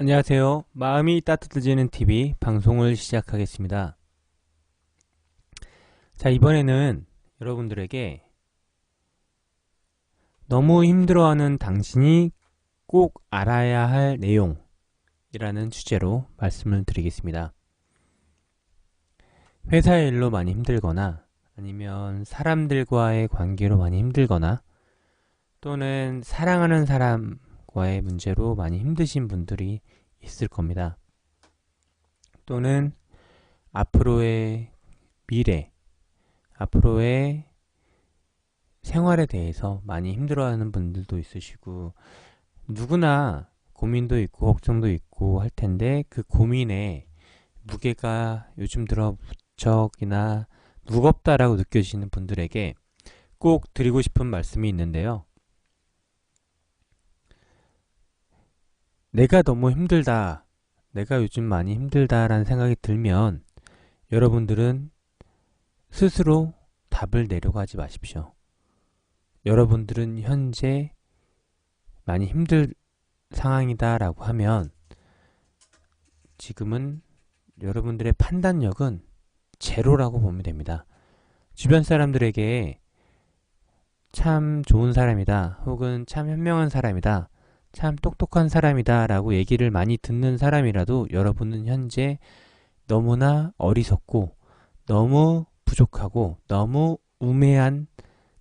안녕하세요. 마음이 따뜻해지는 TV 방송을 시작하겠습니다. 자, 이번에는 여러분들에게 너무 힘들어하는 당신이 꼭 알아야 할 내용이라는 주제로 말씀을 드리겠습니다. 회사 일로 많이 힘들거나 아니면 사람들과의 관계로 많이 힘들거나 또는 사랑하는 사람과의 문제로 많이 힘드신 분들이 있을 겁니다. 또는 앞으로의 미래, 앞으로의 생활에 대해서 많이 힘들어하는 분들도 있으시고 누구나 고민도 있고 걱정도 있고 할 텐데 그 고민에 무게가 요즘 들어 무척이나 무겁다라고 느껴지시는 분들에게 꼭 드리고 싶은 말씀이 있는데요. 내가 너무 힘들다. 내가 요즘 많이 힘들다라는 생각이 들면 여러분들은 스스로 답을 내려가지 마십시오. 여러분들은 현재 많이 힘들 상황이다라고 하면 지금은 여러분들의 판단력은 제로라고 보면 됩니다. 주변 사람들에게 참 좋은 사람이다 혹은 참 현명한 사람이다 참 똑똑한 사람이다 라고 얘기를 많이 듣는 사람이라도 여러분은 현재 너무나 어리석고 너무 부족하고 너무 우매한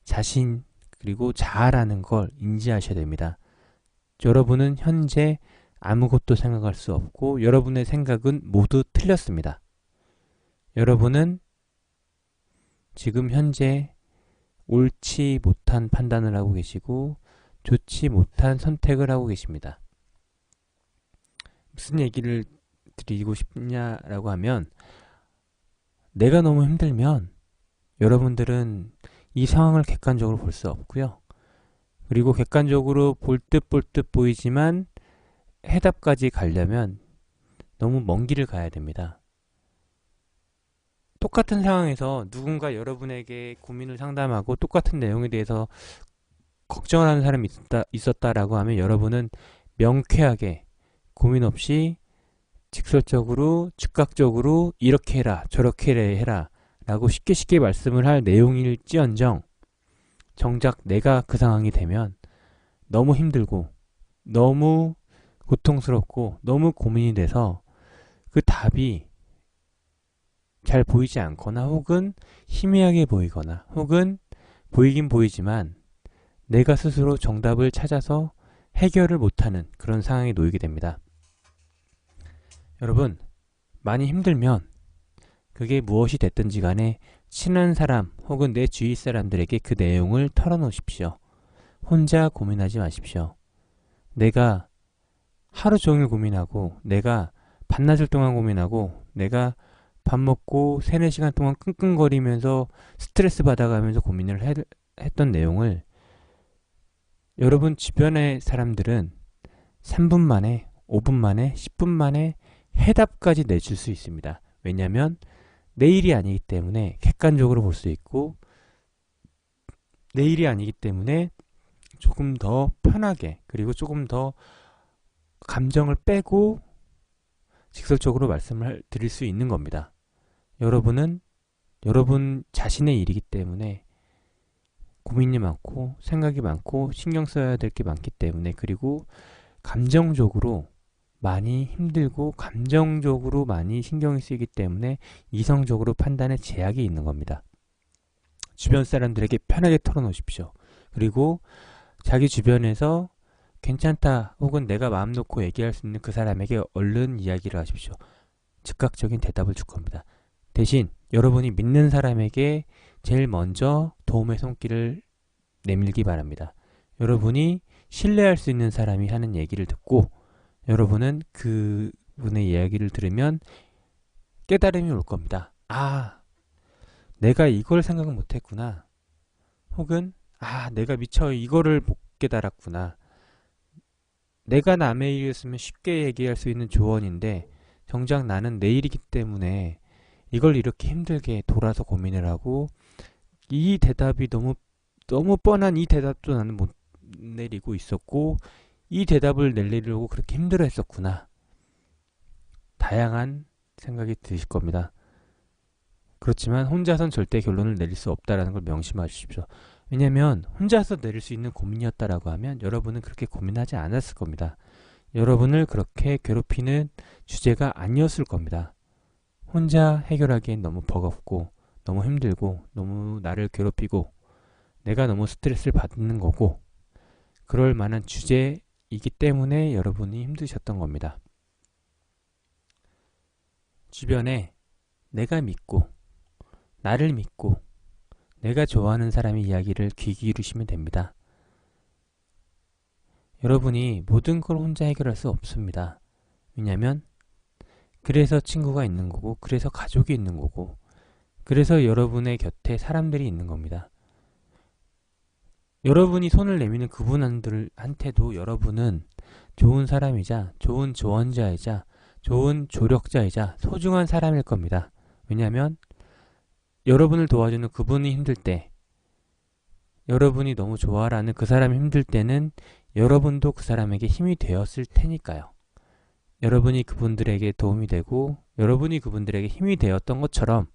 자신 그리고 자아라는 걸 인지하셔야 됩니다. 여러분은 현재 아무것도 생각할 수 없고 여러분의 생각은 모두 틀렸습니다. 여러분은 지금 현재 옳지 못한 판단을 하고 계시고 좋지 못한 선택을 하고 계십니다. 무슨 얘기를 드리고 싶냐라고 하면 내가 너무 힘들면 여러분들은 이 상황을 객관적으로 볼 수 없고요. 그리고 객관적으로 볼 듯 볼 듯 보이지만 해답까지 가려면 너무 먼 길을 가야 됩니다. 똑같은 상황에서 누군가 여러분에게 고민을 상담하고 똑같은 내용에 대해서 걱정을 하는 사람이 있었다, 있었다라고 하면 여러분은 명쾌하게 고민 없이 직설적으로 즉각적으로 이렇게 해라 저렇게 해라 라고 쉽게 쉽게 말씀을 할 내용일지언정 정작 내가 그 상황이 되면 너무 힘들고 너무 고통스럽고 너무 고민이 돼서 그 답이 잘 보이지 않거나 혹은 희미하게 보이거나 혹은 보이긴 보이지만 내가 스스로 정답을 찾아서 해결을 못하는 그런 상황에 놓이게 됩니다. 여러분, 많이 힘들면 그게 무엇이 됐든지 간에 친한 사람 혹은 내 주위 사람들에게 그 내용을 털어놓으십시오. 혼자 고민하지 마십시오. 내가 하루 종일 고민하고 내가 반나절 동안 고민하고 내가 밥 먹고 3, 4시간 동안 끙끙거리면서 스트레스 받아가면서 고민을 해, 했던 내용을 여러분 주변의 사람들은 3분 만에, 5분 만에, 10분 만에 해답까지 내줄 수 있습니다. 왜냐하면 내일이 아니기 때문에 객관적으로 볼 수 있고 내일이 아니기 때문에 조금 더 편하게 그리고 조금 더 감정을 빼고 직설적으로 말씀을 드릴 수 있는 겁니다. 여러분은 여러분 자신의 일이기 때문에 고민이 많고 생각이 많고 신경 써야 될 게 많기 때문에 그리고 감정적으로 많이 힘들고 감정적으로 많이 신경이 쓰이기 때문에 이성적으로 판단에 제약이 있는 겁니다. 주변 사람들에게 편하게 털어놓으십시오. 그리고 자기 주변에서 괜찮다 혹은 내가 마음 놓고 얘기할 수 있는 그 사람에게 얼른 이야기를 하십시오. 즉각적인 대답을 줄 겁니다. 대신 여러분이 믿는 사람에게 제일 먼저 도움의 손길을 내밀기 바랍니다. 여러분이 신뢰할 수 있는 사람이 하는 얘기를 듣고 여러분은 그 분의 이야기를 들으면 깨달음이 올 겁니다. 아, 내가 이걸 생각 못했구나. 혹은 아, 내가 미처 이거를 못 깨달았구나. 내가 남의 일이었으면 쉽게 얘기할 수 있는 조언인데 정작 나는 내 일이기 때문에 이걸 이렇게 힘들게 돌아서 고민을 하고 이 대답이 너무 너무 뻔한 이 대답도 나는 못 내리고 있었고 이 대답을 내리려고 그렇게 힘들어 했었구나. 다양한 생각이 드실 겁니다. 그렇지만 혼자선 절대 결론을 내릴 수 없다라는 걸 명심하십시오. 왜냐하면 혼자서 내릴 수 있는 고민이었다라고 하면 여러분은 그렇게 고민하지 않았을 겁니다. 여러분을 그렇게 괴롭히는 주제가 아니었을 겁니다. 혼자 해결하기엔 너무 버겁고 너무 힘들고 너무 나를 괴롭히고 내가 너무 스트레스를 받는 거고 그럴 만한 주제이기 때문에 여러분이 힘드셨던 겁니다. 주변에 내가 믿고 나를 믿고 내가 좋아하는 사람의 이야기를 귀 기울이시면 됩니다. 여러분이 모든 걸 혼자 해결할 수 없습니다. 왜냐하면 그래서 친구가 있는 거고 그래서 가족이 있는 거고 그래서 여러분의 곁에 사람들이 있는 겁니다. 여러분이 손을 내미는 그분들한테도 여러분은 좋은 사람이자 좋은 조언자이자 좋은 조력자이자 소중한 사람일 겁니다. 왜냐하면 여러분을 도와주는 그분이 힘들 때 여러분이 너무 좋아라는 그 사람이 힘들 때는 여러분도 그 사람에게 힘이 되었을 테니까요. 여러분이 그분들에게 도움이 되고 여러분이 그분들에게 힘이 되었던 것처럼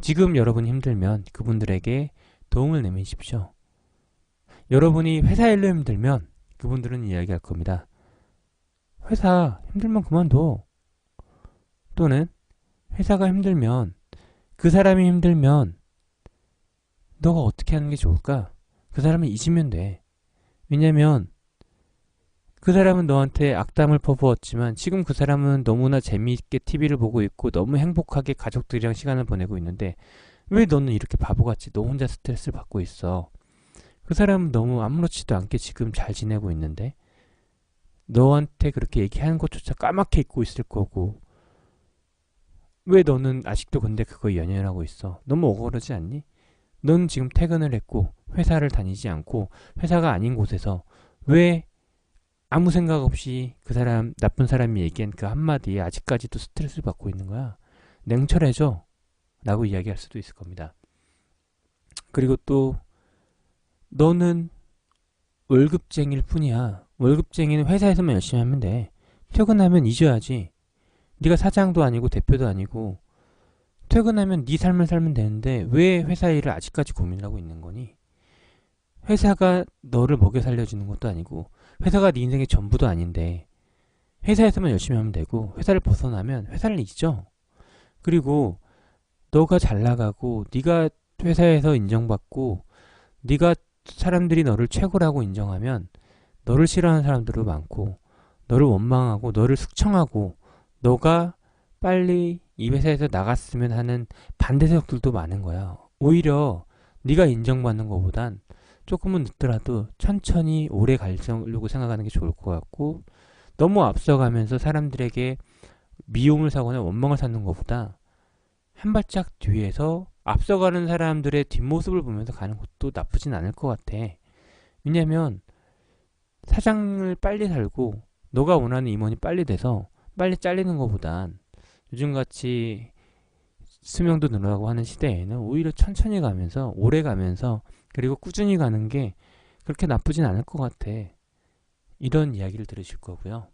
지금 여러분이 힘들면 그분들에게 도움을 내미십시오. 여러분이 회사 일로 힘들면 그분들은 이야기할 겁니다. 회사 힘들면 그만둬. 또는 회사가 힘들면 그 사람이 힘들면 너가 어떻게 하는 게 좋을까? 그 사람을 잊으면 돼. 왜냐면 그 사람은 너한테 악담을 퍼부었지만 지금 그 사람은 너무나 재미있게 TV를 보고 있고 너무 행복하게 가족들이랑 시간을 보내고 있는데 왜 너는 이렇게 바보같이 너 혼자 스트레스를 받고 있어? 그 사람은 너무 아무렇지도 않게 지금 잘 지내고 있는데 너한테 그렇게 얘기하는 것조차 까맣게 잊고 있을 거고 왜 너는 아직도 근데 그거 연연하고 있어? 너무 억울하지 않니? 넌 지금 퇴근을 했고 회사를 다니지 않고 회사가 아닌 곳에서 왜 아무 생각 없이 그 사람 나쁜 사람이 얘기한 그 한마디에 아직까지도 스트레스를 받고 있는 거야. 냉철해져. 라고 이야기할 수도 있을 겁니다. 그리고 또 너는 월급쟁일 뿐이야. 월급쟁이는 회사에서만 열심히 하면 돼. 퇴근하면 잊어야지. 네가 사장도 아니고 대표도 아니고 퇴근하면 네 삶을 살면 되는데 왜 회사 일을 아직까지 고민을 하고 있는 거니? 회사가 너를 먹여 살려주는 것도 아니고 회사가 네 인생의 전부도 아닌데 회사에서만 열심히 하면 되고 회사를 벗어나면 회사를 잊죠. 그리고 너가 잘 나가고 네가 회사에서 인정받고 네가 사람들이 너를 최고라고 인정하면 너를 싫어하는 사람들도 많고 너를 원망하고 너를 숙청하고 너가 빨리 이 회사에서 나갔으면 하는 반대세력들도 많은 거야. 오히려 네가 인정받는 것보단 조금은 늦더라도 천천히 오래 가려고 생각하는 게 좋을 것 같고 너무 앞서가면서 사람들에게 미움을 사거나 원망을 사는 것보다 한 발짝 뒤에서 앞서가는 사람들의 뒷모습을 보면서 가는 것도 나쁘진 않을 것 같아. 왜냐면 사장을 빨리 살고 너가 원하는 임원이 빨리 돼서 빨리 잘리는 것보단 요즘같이 수명도 늘어나고 하는 시대에는 오히려 천천히 가면서 오래 가면서 그리고 꾸준히 가는 게 그렇게 나쁘진 않을 것 같아. 이런 이야기를 들으실 거고요.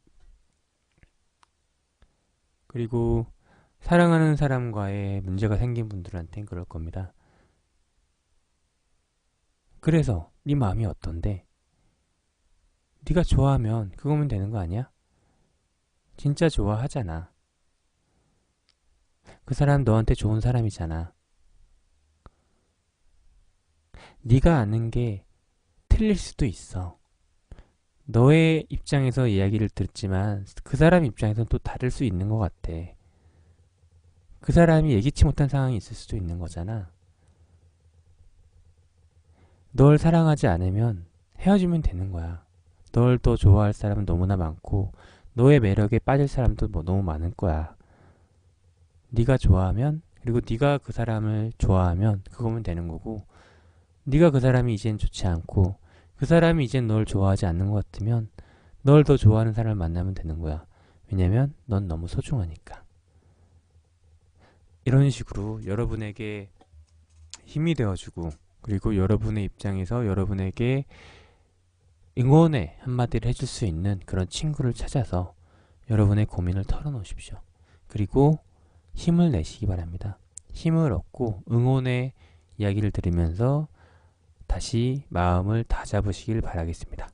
그리고 사랑하는 사람과의 문제가 생긴 분들한테는 그럴 겁니다. 그래서 네 마음이 어떤데? 네가 좋아하면 그거면 되는 거 아니야? 진짜 좋아하잖아. 그 사람 너한테 좋은 사람이잖아. 네가 아는 게 틀릴 수도 있어. 너의 입장에서 이야기를 듣지만 그 사람 입장에서는 또 다를 수 있는 것 같아. 그 사람이 예기치 못한 상황이 있을 수도 있는 거잖아. 널 사랑하지 않으면 헤어지면 되는 거야. 널 더 좋아할 사람은 너무나 많고 너의 매력에 빠질 사람도 뭐 너무 많을 거야. 네가 좋아하면 그리고 네가 그 사람을 좋아하면 그거면 되는 거고 네가 그 사람이 이젠 좋지 않고 그 사람이 이젠 널 좋아하지 않는 것 같으면 널 더 좋아하는 사람을 만나면 되는 거야. 왜냐면 넌 너무 소중하니까. 이런 식으로 여러분에게 힘이 되어주고 그리고 여러분의 입장에서 여러분에게 응원의 한마디를 해줄 수 있는 그런 친구를 찾아서 여러분의 고민을 털어놓으십시오. 그리고 힘을 내시기 바랍니다. 힘을 얻고 응원의 이야기를 들으면서 다시 마음을 다잡으시길 바라겠습니다.